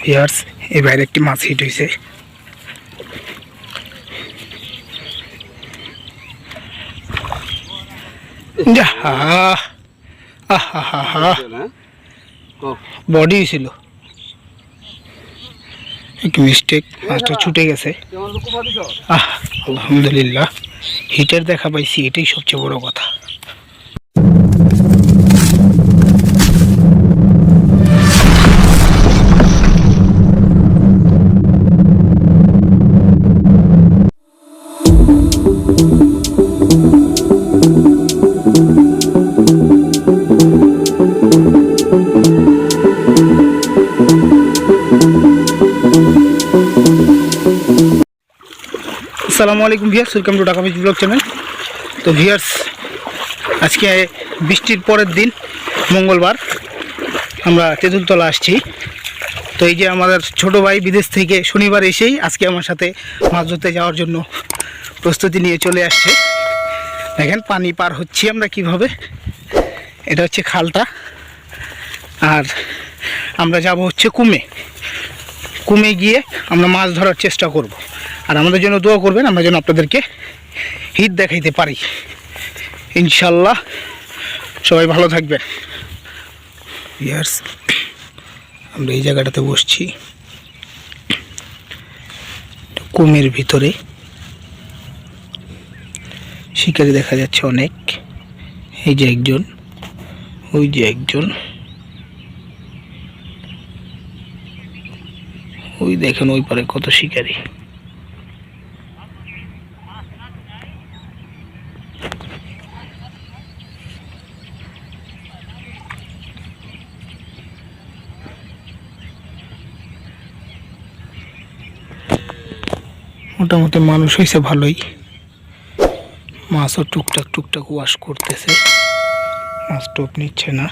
Viewers এই বাইরে একটি মাছ হিট হয়েছে বডি ছিল একটু মিস্টেক মাছটা ছুটে গেছে। আহ, আলহামদুলিল্লাহ। হিটার দেখা পাইছি, এটাই সবচেয়ে বড় কথা। আসসালামু আলাইকুম viewers, welcome to Dhaka blog channel. তো ভিয়ার্স, আজকে বৃষ্টির পরের দিন, মঙ্গলবার, আমরা তেঁতুলতলা আসছি। তো এই যে আমাদের ছোট ভাই বিদেশ থেকে শনিবার এসেই আজকে আমার সাথে মাছ ধরতে যাওয়ার জন্য প্রস্তুতি নিয়ে চলে আসছে। দেখেন, পানি পার হচ্ছি আমরা কীভাবে। এটা হচ্ছে খালটা। আর আমরা যাব হচ্ছে কুমে। কুমে গিয়ে আমরা মাছ ধরার চেষ্টা করব। আর আমাদের জন্য দোয়া করবেন, আমরা যেন আপনাদেরকে হিট দেখাইতে পারি। ইনশাল্লাহ সবাই ভালো থাকবেন। ইয়ার্স, আমরা এই জায়গাটাতে বসছি। কুমের ভিতরে। শিকারি দেখা যাচ্ছে অনেক। এই যে একজন, ওই যে একজন। ওই দেখেন ওই পারে কত শিকারি। মোটামুটি মানুষ হয়েছে ভালোই। মাছও টুকটাক টুকটাক ওয়াশ করতেছে। মাছ টোপ নিচ্ছে না।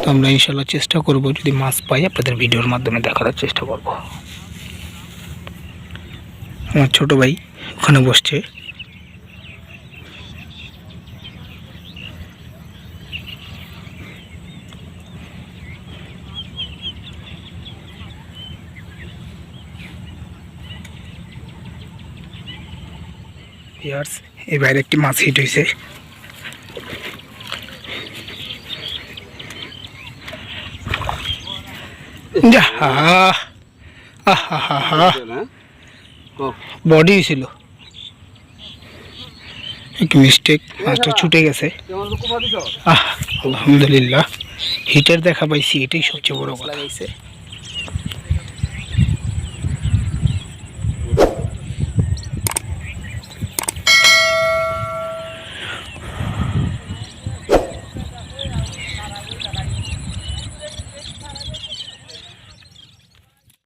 তো আমরা ইনশাল্লাহ চেষ্টা করব, যদি মাছ পাই আপনাদের ভিডিওর মাধ্যমে দেখানোর চেষ্টা করব। আমার ছোট ভাই ওখানে বসছে। ইয়ার্স এই বাইরে একটি মাছ হিট হয়েছে বডি ছিল একটু মিস্টেক মাছটা ছুটে গেছে। আহ আলহামদুলিল্লাহ। হিটার দেখা পাইছি এটাই সবচেয়ে বড় কথা।